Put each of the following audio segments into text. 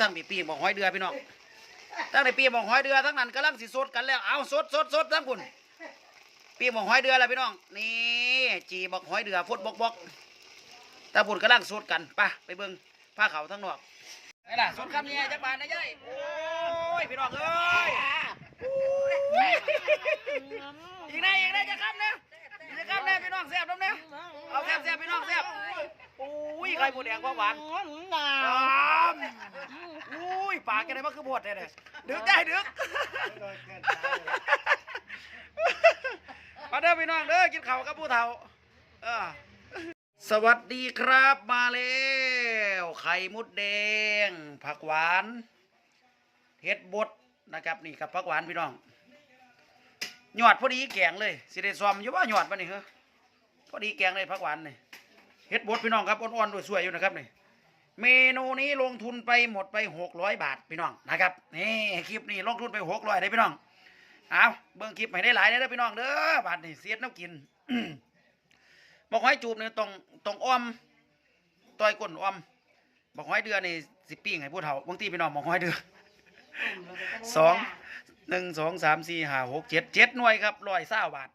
ทางปีปีบอกหอยเดือพี่น้องทั้งในปีบอกหอยเดือทั้งนั้นกำลังสิสดกันแล้วเอาสดสดสดทั้งคุณปีบอกหอยเดือแล้วพี่น้องนี่จีบอกหอยเดือฟดบกบกตาบุญกำลังสดกันไปไปเบิ่งผ้าเขาวทั้งนอกไอ้ล่ะสดคำนี้จักบาทนะยายโอ้ยพี่น้องเอ้ยอีกได้อีกได้จะคำเนะจะคำเนะพี่น้องแซ่บน้ำเนี่ยเอาแซ่บแซ่บพี่น้องแซ่บ ยไข่หมูแดงความหวานอ้ามอุ้ยปากแกได้มาคือบดเลยเนี่ยดึกได้ดึกมาเด้อพี่น้องเด้อกินข้าวกับผู้เฒ่าเออสวัสดีครับมาแล้วไข่มุดแดง ผักหวานเห็ดบดนะครับนี่กับผักหวานพี่น้องหยอดพอดีแกงเลยสิได้ซ้อมอยู่ว่าหยอดปะนี่เหรอพอดีแกงเลยผักหวานนี่ เห็ดบดพี่น้องครับอ่อนๆด้วยสวยอยู่นะครับนี่เมนูนี้ลงทุนไปหมดไปหกร้อยบาทพี่น้องนะครับนี่คลิปนี้ลงทุนไปหกร้อยได้พี่น้องเอาเบิ่งคลิปให้ได้หลายเด้อพี่น้องเด้อบาทนี่เสียดน้ำกินบอกให้จูบเนี่ยตรงตรงอ้อมต่อยก้นอ้อมบอกให้เดือนนี่สิปิ้งให้ผู้เฒ่าบางทีพี่น้องบอกให้เดือนสองหนึ่งสองสามสี่ห้าหกเจ็ดเจ็ดหน่วยครับร้อยเศร้าบาท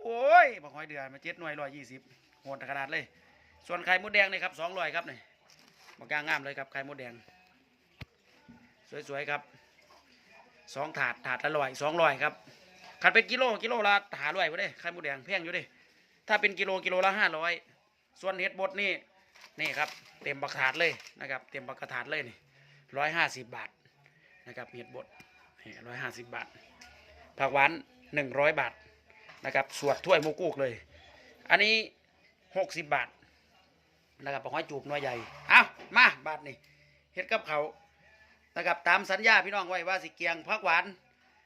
โอ้ยบอกให้เดือนมาเจ็ดหน่วยร้อยยี่สิบ โหดขนาดเลย ส่วนไข่มดแดงนี่ครับสองร้อยครับนี่บักย่างงามเลยครับไข่มดแดง สวยๆครับสองถาดถาดละร้อยสองร้อยครับขัดเป็นกิโลกิโลละหาร้อยไปเลยไข่มดแดงแพงอยู่ดิถ้าเป็นกิโลกิโลละห้าร้อยส่วนเห็ดบดนี่นี่ครับเต็มบักถาดเลยนะครับเต็มบักกระถาดเลยนี่ร้อยห้าสิบบาทนะครับเห็ดบดนี่ร้อยห้าสิบบาทผักหวานหนึ่งร้อยบาทนะครับสวดถ้วยมุกุกเลย อันนี้ หกสิบบาทนะครับปลาห้อยจูบหน้อยใหญ่เอามาบาทนี่เฮ็ดกับเขาวนะครับตามสัญญาพี่น้องไว้ว่าสิเกียงพักหวาน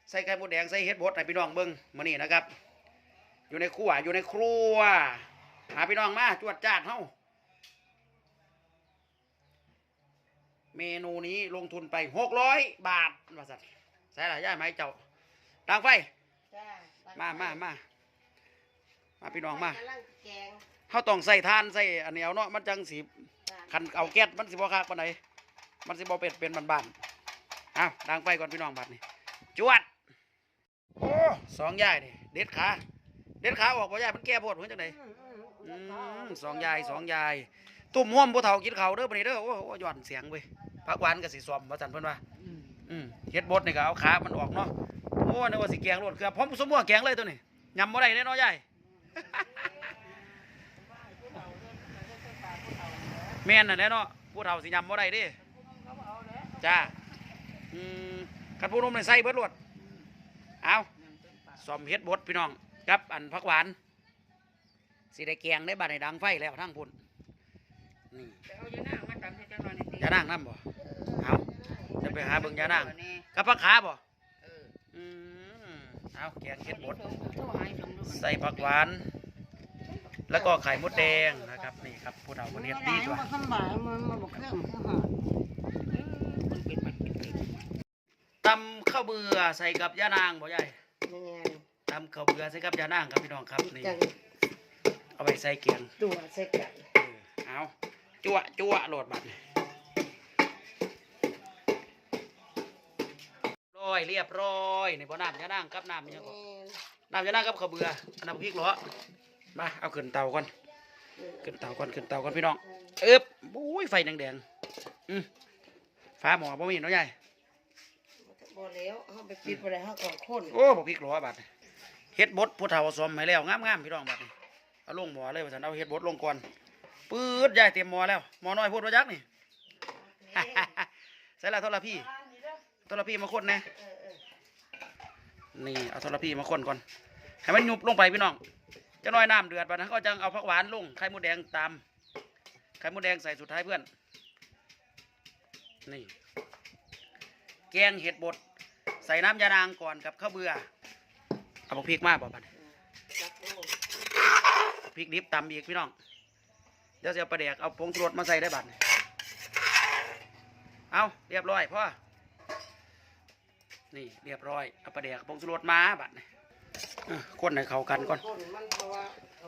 ใส่ไข่มดแดงใส่เฮ็ดบดให้พี่น้องเบิ่งมื้อนี้นะครับ อยู่ในครัวอยู่ในครัว หาพี่น้องมาจวดจ้าดเฮาเมนูนี้ลงทุนไปหกร้อยบาทว่าสัตว์ใส่ละย่าไหมเจ้าดังไฟมามามามาพี่น้องมาแกง เขาต้องใส่ทานใส่อันเหนียวเนาะมันจังสีคันเอาแก๊สมันสิบ่คักปานใดมันสิบ่เป็ดเป็นบ้านๆอ้าวดังไฟก่อนพี่น้องบัดนี้จวดโอ้สองยายนี่เด็ดขาเด็ดขาออกบ่ยายมันแก่โพดเพิ่นจังไดอืมสองยายสองยายตุ่มห่วมบ่เฒ่ากินข้าวเด้อบัดนี้เด้อโอ้โหย้อนเสียงเว้ยผักหวานก็สิซ่อมว่าซั่นเพิ่นว่าอืมเฮ็ดบดนี่ก็เอาขามันออกเนาะโอ้นึกว่าสิแกงโลดเกลือพร้อมสมมุติแกงเลยตัวนี้ยำบ่ได้แน่เนาะยาย แม่นน่ะแหละเนาะผู้เฒ่าสิยำบ่ได้เดิจ้าอืมคันผู้หนุ่มนี่ใส่เบิดโลวดเอาซ่อมเฮ็ดบดพี่น้องกับอันผักหวานสิได้แกงได้บัดให้ดังไฟแล้วทั้งพุ่นนี่เอาอยู่หน้ามาตำให้จังหน่อยนี่ยานางนํบ่เอาจะไปหาเบิ่งยานางกับผักขาบ่เอออืมเอาแกงเฮ็ดบดโทรหาให้ชมดูใส่ผักหวาน แล้วก็ไข่มดแดงนะครับนี่ครับผู้เฒ่าคนนี้ดีกว่ามันสบายมันมันบ่เครื่องมันหอมมันเป็นมันเป็นเป็นตำข้าวเบื่อใส่กับยานางบ่ใหญ่ยังไงตำข้าวเบื่อใส่กับยานางครับพี่น้องครับนี่จังเอาไปใส่เกียงตัวใส่ไก่เออเอาจั่วจั่วโหลดบัตรร้อยเรียบร้อยนี่บ่น้ำยานางกับน้ำยังบ่น้ำยานางกับข้าวเบื่ออันนั้นพริกเหรอ มาเอาขึ้นเตาก่อนขึ้นเตาก่อนขึ้นเตาก่อนพี่น้องเอ๊บบุ้ยไฟแดงๆอืมฟ้าหมอบ่มีเนาะใหญ่บ่แล้วเฮาไปปิดบ่ได้เฮาก็คนโอ้บ่พริกเหรอบัดนี้เฮ็ดบดผู้เฒ่าสมให้แล้วงามๆพี่น้องบัดนี้เอาลงหม้อเลยว่าซั่นเอาเฮ็ดบดลงก่อนปื๊ดยายเตรียมหม้อแล้วหม้อน้อยพูดว่าจักนี่ใส่ละโทรพี่โทรพี่มาคนแหน่นี่เอาโทรพี่มาคนก่อนให้มันยุบลงไปพี่น้อง จะน้อยน้ำเดือดบัดนั้นก็จังเอาผักหวานลงไข่มดแดงตามไข่มดแดงใส่สุดท้ายเพื่อน นี่ แกงเห็ดบด ใส่น้ำยานางก่อนกับข้าวเบื่อ เอาพริกมาบ่บัดนี้พริกดิบตำอีกพี่น้อง เดี๋ยวจะเอาปลาแดกเอาผงชูรสมาใส่ได้บัดนี้เอาเรียบร้อยพ่อ นี่เรียบร้อยเอาปลาแดกผงชูรสมาบัดนี่เอ้อคนให้เข้ากันก่อนนน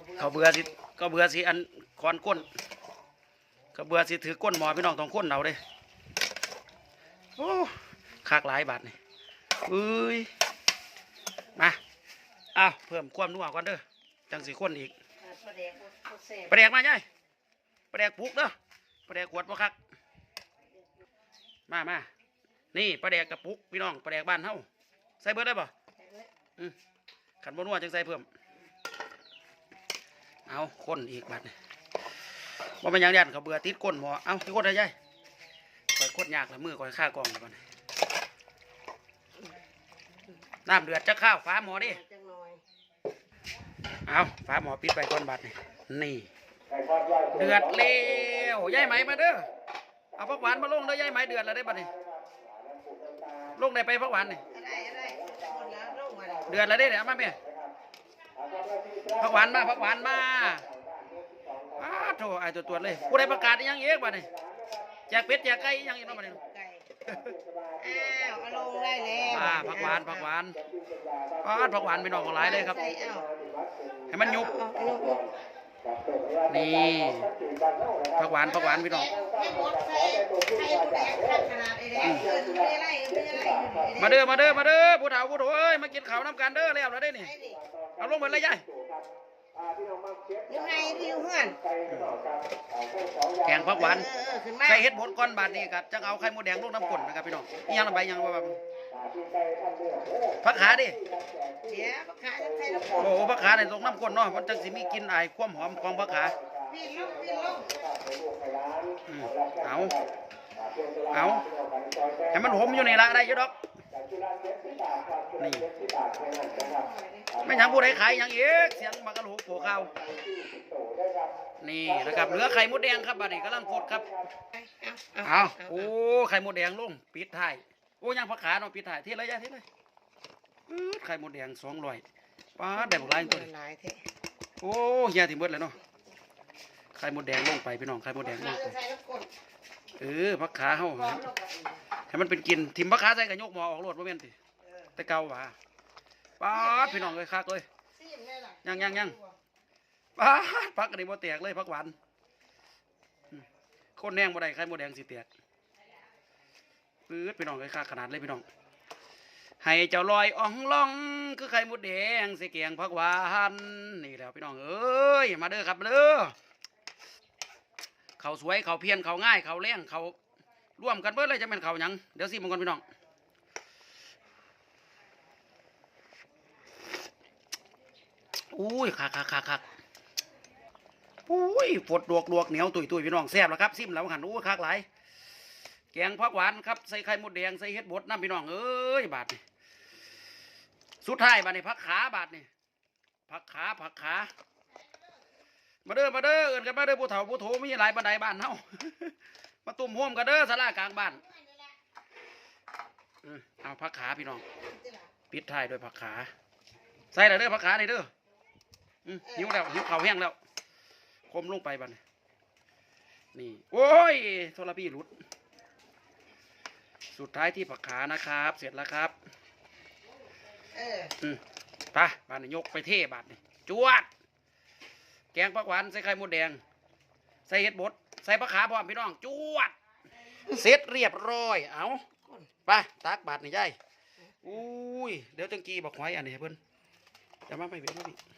เพระเขาเบื่อสิก็เบื่อสิอันคอนก้นก็เบื่อสิถือก้นหมอพี่น้องต้องก้นเอาเด้โอ้คากหลายบาทนี่เอ้ยมาอ้าวเพิ่มความนัวก่อนเด้อจังสีคนอีกประเดี๋ยวเขาเสพปลาแดกมาใช่ปลาแดกปุกเด้อปลาแดกขวดบ่คักมามานี่ปลาแดกกระปุกพี่น้องปลาแดกบ้านเฮาใส่เบิดได้ป่ะขันบนัวจังใส่เพิ่ม เอาคนอีกบาทนี่ว่าเป็นหยังยันเขาเบื่อติดก้นหมอเอาที่ก้นได้ยัยคอยกดยากละมือคอยฆ่ากองแล้วก่อนน้ำเดือดจะข้าวฟ้าหมอดิจังหน่อยเอาฟ้าหมอปิดไปก่อนบาทนี่นี่ เดือดเร็วยายไหมมาเด้อเอาผักหวานมาลงเด้อยายไหมเดือดแล้วได้บัดนี้ลงได้ไปผักหวานนี่อะไรอะไรคนละลงมาเลยเดือดแล้วได้เนี่ยเอามาแม่ ผักหวานมาผักหวานมาอ้าโถไอ้ตัวตัวเลยผู้ใดประกาศยังเอกบัดนี้แจกเป็ดแจกไก่ยังอีกเนาะบ้านี่อ้าวเอาลงได้แล้วมาผักหวานผักหวานอ้าผักหวานเป็นออกมาหลายเลยครับ ให้มันยุบเอาเอายุบ นี่ผักหวานผักหวานพี่น้องไม่หมดใส่ให้ผู้แดงขัดขนาดไอ้แดงเกินไม่อะไรไม่อะไรมาเด้อมาเด้อมาเด้อผู้เฒ่าผู้โถเอ้ยมากินข้าวน้ำกันเด้อแล้วแล้วได้นี่ เอาลงหมดเลยยายยังไงที่อยู่เฮือนแกงผักหวานเออเออขึ้นมาใส่เห็ดบดก้อนบาดนี้ครับจังเอาไข่มดแดงลงน้ำก้นนะครับพี่น้องอีหยังละใบหยังว่าแบบผักขาดิเดี๋ยวขายจะใส่น้ำโอ้โหผักขาเนี่ยลงน้ำก้นเนาะมันจังสิมีกลินอายความหอมของผักขาพี่ลงพี่ลงอืมเอาเอาให้มันหอมอยู่นี่ละได้อยู่ดอก นี่ไม่หยังผู้ใดขายหยังเอกเสียงมากระโหลกโผข้าวนี่นะครับเหลือไข่มดแดงครับบาดนี้กำลังฟดครับเอาโอ้ไข่มดแดงลงปิดท้ายโอ้ยังผักขาเนาะปิดท้ายเที่เลยยะเที่เลยอื้อไข่มดแดงสองร้อยป้าดได้บักหลายตัวเลยหลายเท่โอ้เฮียถิ่มเบิดเลยเนาะไข่มดแดงลงไปพี่น้องไข่มดแดงลงไปใส่น้ำกรดเออผักขาเฮาพร้อมลงไปให้มันเป็นกินทิมผักขาใส่กับยกหมอออกรวดบ่แม่นติ แต่เก่าว่าป้าดพี่น้องเลยคักเลยซีมเลยล่ะยังยังยังป้าดผักอันนี้บ่แตกเลยผักหวานอืมคนแนงบ่ได้ไข่มดแดงสิแตกปื๊ดพี่น้องเลยคักขนาดเลยพี่น้องให้เจ้าลอยอ่องล่องคือไข่มดแดงใส่แกงผักหวานนี่แหล้วพี่น้องเอ้ยมาเด้อครับมาเด้อเขาวสวยเขาวเพียนเขาวง่ายเขาวแรงเขาวร่วมกันเบิดเลยจะเป็นเขาวหยังเดี๋ยวสิมังกรพี่น้อง อุ้ยคักคักคักคักอุ้ยฝดดวกดวกเหนียวตุยตุยพี่น้องแซ่บแล้วครับซิมแล้วหันอู้คักหลายแกงผักหวานครับใส่ไข่มดแดงใส่เห็ดบดน้ำพี่น้องเอ้ยบาทนี่สุดท้ายบาทนี่ผักขาบาทนี่ผักขาผักขา มาเด้อมาเด้อเอินกันมาเด้อผู้เฒ่าผู้โถมีหลายบันไดบ้านเฮามาตุ่มโฮมกันเด้อศาลากลางบ้านเอาผักขาพี่น้อง ปิดท้ายด้วยผักขา ใส่เลยเด้อผักขานี่เด้อ หิวแล้วหิวข้าวแห้งแล้วคมลงไปบัดนี้นี่ โอ้ยโทรพีหลุด สุดท้ายที่ผักขานะครับ เสร็จแล้วครับเอออืมไปบานนี้ยกไปเทบาทนี่จวด แกงผักหวานใส่ไข่มดแดง ใส่เห็ดบด ใส่ผักขาพร้อมพี่น้อง จวด เสร็จเรียบร้อย เอาไปตักบาทนี่ยายอุ้ย เดี๋ยวจังกีบอกไว้อันนี้ให้เพิ่นจะมาไม่เบียดมาพี่อื้อ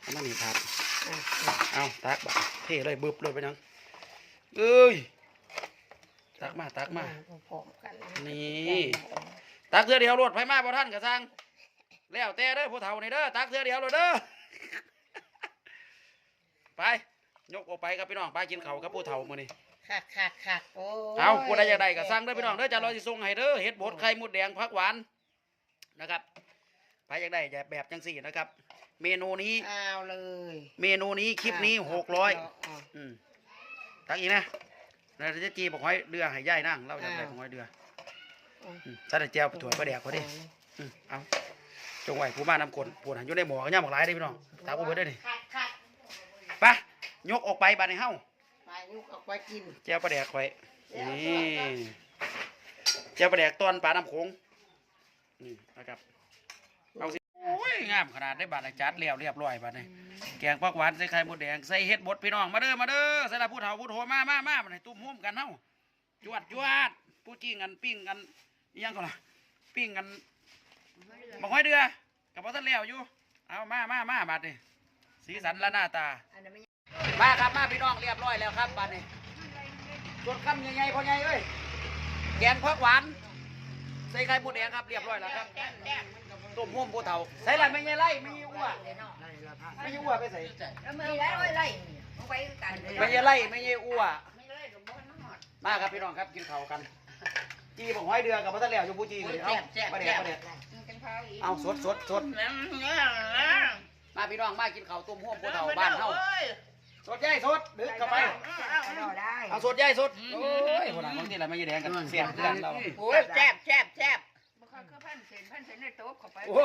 เอามานี่ครับอะเอาตักบาทเทเลยบึบเลยไปนังเอ้ยตักมาตักมาพร้อมกันนะนี่ตักเทือเดียวรวดไฟมาบ่ท่านกระซังแล้วแต่เด้อผู้เฒ่านี่เด้อตักเทือเดียวเลยเด้อไปยกออกไปครับพี่น้องไปกินข้าวกับผู้เฒ่ามื้อนี้ขาดขาดขาดโอ้ยเอาผู้ใดอยากได้ก็สั่งเด้อพี่น้องเด้อจะรอสิส่งให้เด้อเฮ็ดบดไข่มดแดงผักหวานนะครับใค รอยากได้แบบจังสี่นะครับ เมนูนี้เอาเลย เมนูนี้คลิปนี้ะหกร้อยะอืมตักอีกนะแล้วจะจีบอกให้เดือให้ย่ายนั่งเราอยากได้ของให้เดืออืมใส่แต่แจวไปถั่วไปแดกเขาดิอืมเอาจงไว้ผู้มานำกลปวดหันอยู่ในหมอก็ย่าบอกหลายได้อพี่น้องตามกูเบิดได้อนี่ขาดขาดไปยกออกไปบาดในเฮ้าไปยุกออกไปกินแจวปลาแดกไว้นี่แจวปลาแดกตอนปลาน้ำโขงนี่นะครับเอาสิ โอ้ยงามขนาดได้บาดในจัดเรียบเรียบร้อยบาดนี้แกงผักหวานใส่ไข่มดแดงใส่เห็ดบดพี่น้องมาเด้อมาเด้อใส่ละผู้เฒ่าผู้โถมามามามาให้ตุ้มห่วมกันเฮ้าจวดจวดผู้จี้กันปิ้งกันยังก่อนล่ะปิ้งกันบอกห้อยเดือกับพ่อท่านแล้วอยู่เอามามามาบัดนี่สีสันและหน้าตามาครับมาพี่น้องเรียบร้อยแล้วครับบัดนี้ส่วนคำใหญ่ๆพ่อใหญ่เอ้ยแกงผักหวานใส่ไข่หมูแดงครับเรียบร้อยแล้วครับ ต้มห่มผู้เฒ่าใส่ไรไม่ใช่ไรไม่ใช่อ้วไม่ใช่อ้วไปใส่แล้วมือไล่ไล่เอาไปกันไม่ใช่ไรไม่ใช่อ้วไม่ไล่หรอกบ่มันหอดมาครับพี่น้องครับกินข้าวกันจีบอกห้อยเดือกับพ่อท่านแล้วอยู่ผู้จีเลยเอาประเดี๋ยวประเดี๋ยวมันกันเผาอีกเอาสดสดสดมาพี่น้องมากินข้าวต้มห่มผู้เฒ่าบ้านเฮาสดใหญ่สดดึกเข้าไปได้เอาสดใหญ่สดโอ้ยคนนั้นบางทีอะไรไม่ใช่แดงกันเสียบเพื่อนเราโอ้ยแซ่บแซ่บแซ่บบ่ค่อยคือ พันเศษพันเศษในโต๊ะเข้าไปโอ้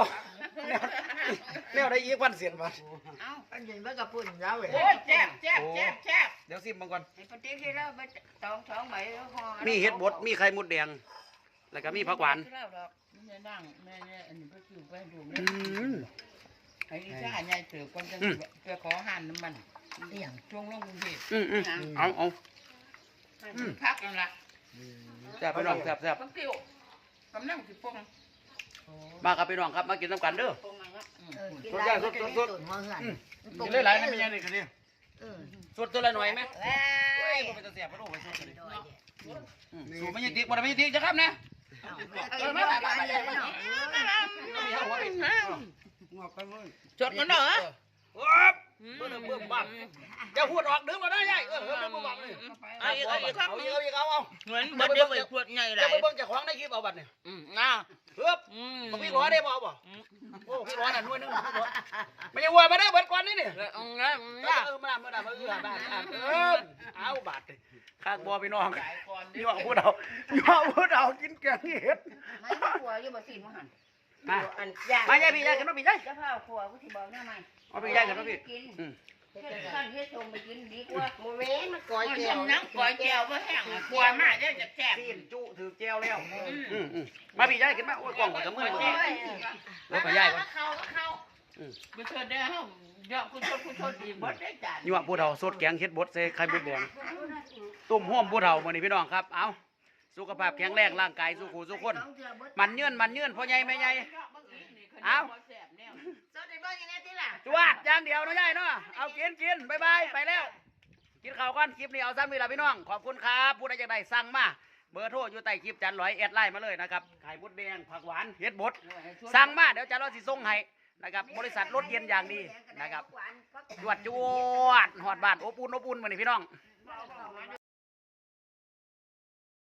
แนวได้ยี่พันเสียนมาเอ้าอันนี้มันก็ปุ่นแล้วเว้ยโอ้ยแซ่บแซ่บแซ่บแซ่บเดี๋ยวซิมมังก่อนไอ้ปฏิทินแล้วไปตองสองใบแล้วห่อมีเห็ดบดมีไข่มดแดง แล้วก็มีผักหวานเล่ดอกแม่นั่งแม่เนี่ยอันนี้ก็คือไปดูอืแม่มไอ้ลิซ่าใหญ่เสือคนจะอืมจะขอหันน้ำมันเอี่ยงช่วงลงกรุงเทพอืมอืมเอาเอาพักนั่นละแซ่บพี่น้องแซ่บแซ่บปักติ้วกำลังสิปง มาครับพี่น้องครับมากินน้ำกันเด้อ ปรุงมาแล้วอืมเออกินได้มันก็ได้ตุ่นมาเหือนกินได้หลายนะไม่ยังนี่กันนี่เออสดตัวละหน่อยไหมเว้เฮ้ยยบ่เป็นตาแซ่บบ่รู้ไปสู้กันดิดอยเด้ออืมสูบไม่ยังติ๊กบ่ได้ไม่ยังติ๊กจะครับนะเออมาไปไปเลยเนาะจดกันเด้อ โอ๊บ เบิ่งเบิ่งบังจะพูดออกดึงมาได้ยัยเออเบิ่งบังเลยเอาอีกเอาอีกครับเอาอีกเอาอีกเอาเอาเหมือนบัดเดียวไอ้ขวดใหญ่หลาจะไปเบิ่งจ้าของในคลิปเอาบัตรเนี่ยอืมน่าเฮ้ยอืมบอกพี่ร้อได้บ่เอาบ่โอ้พี่ร้อยน่ะหน่วยหนึงพี่ร้อไม่ใช่วัวมาได้เบิดก่อนนี่นี่เอางั้นเอน่าอมาดามมาดามมาเออบาทอะเออเอาบาทเลยข้างบ่พี่น้องนี่ว่าพูดเอานี่ว่าพูดเอากินแกงเห็ดไม่ขัวอยู่บ่สิบ่หันมาอันยากมาใหญ่พี่ใหญ่ขึ้นมาพี่ใหญ่จะพาขัวกูสิบอกแน่ไหม เอาพี่ใหญ่ขึ้นมาพี่กินอืมเฮ็ดขั้นเฮ็ดส่งไปกินดีกว่าโมเมนต์มันก่อยมันแก้วน้ำก๋วยเจียวบ่แห้งกลัวมากเด้อจะแซ่บซีนจุถือแก้วแล้วอืมอืมมาพี่ใหญ่ขึ้นมาโอ้ยกล่องก็จะมือโอ้เลยยรถไปใหญ่ก่อนเข้าเข้าไปเถิดเด้อเฮาเยอะคุณชดคุณชดอีกบ่ได้จานนี่ว่าผู้เฒ่าสดแกงเห็ดบดใส่ไข่มดแดงต้มห่วมผู้เฒ่ามื้อนี้พี่น้องครับ เอาสุขภาพแข็งแรงร่างกายสุขุสุขคน มันเนื่อนมันเนื่อนพ่อใหญ่แม่ใหญ่ เอา สดได้บ่ยังไงที่ล่ะ จวดอย่างเดียวเนาะยายเนาะเอากินกินบายบายไปแล้ว กินข้าวก่อนคลิปนี้เอาซ้ำนี่ละพี่น้อง ขอบคุณครับผู้ใดอยากได้สั่งมา เบอร์โทรอยู่ใต้คลิปจันร้อยแอดไลน์มาเลยนะครับไข่บดแดงผักหวานเห็ดบดสั่งมาเดี๋ยวจันร้อยสิส่งให้นะครับบริษัทรถเย็นอย่างดีนะครับจวดจวดหอดบ้านอบอุ่นอบอุ่นมานี่พี่น้อง